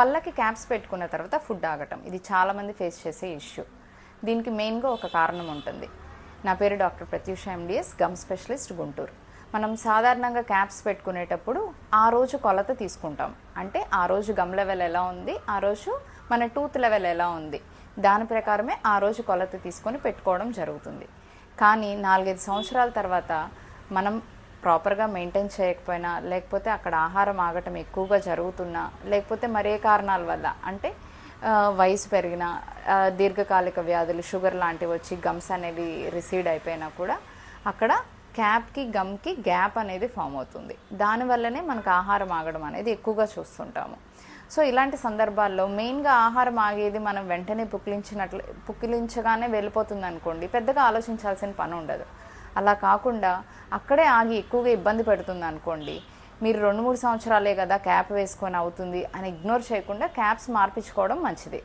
పళ్ళకి క్యాప్స్ పెట్టుకున్న తర్వాత ఫుడ్ ఆగటం. ఇది చాలామంది ఫేస్ చేసే ఇష్యూ. దీనికి మెయిన్గా ఒక కారణం ఉంటుంది. నా పేరు doctor Prathyusha MDS gum specialist Guntur. మనం సాధారణంగా క్యాప్స్ పెట్టుకునేటప్పుడు ఆ రోజు కొలత తీసుకుంటాం. అంటే ఆ రోజు గమ్ లెవెల్ ఎలా ఉంది? ఆ రోజు మన టూత్ లెవెల్ ఎలా ఉంది? దాని ప్రకారమే ఆ రోజు కొలత తీసుకొని పెట్టుకోవడం జరుగుతుంది. కానీ నాలుగైదు సంవత్సరాల తర్వాత మనం ప్రాపర్గా మెయింటైన్ చేయకపోయినా లేకపోతే అక్కడ ఆహారం ఆగటం ఎక్కువగా జరుగుతున్నా లేకపోతే మరే కారణాల వల్ల అంటే వయసు పెరిగిన దీర్ఘకాలిక వ్యాధులు షుగర్ లాంటివి వచ్చి గమ్స్ అనేవి రిసీడ్ అయిపోయినా కూడా అక్కడ క్యాప్కి గమ్కి గ్యాప్ అనేది ఫామ్ అవుతుంది. దానివల్లనే మనకు ఆహారం ఆగడం అనేది ఎక్కువగా చూస్తుంటాము. సో ఇలాంటి సందర్భాల్లో మెయిన్గా ఆహారం ఆగేది మనం వెంటనే పుక్కిలించినట్లు పుక్కిలించగానే వెళ్ళిపోతుంది అనుకోండి పెద్దగా ఆలోచించాల్సిన పని ఉండదు. అలా కాకుండా అక్కడే ఆగి ఎక్కువగా ఇబ్బంది పెడుతుంది అనుకోండి మీరు రెండు మూడు సంవత్సరాలే కదా క్యాప్ వేసుకొని అవుతుంది అని ఇగ్నోర్ చేయకుండా క్యాప్స్ మార్పించుకోవడం మంచిది.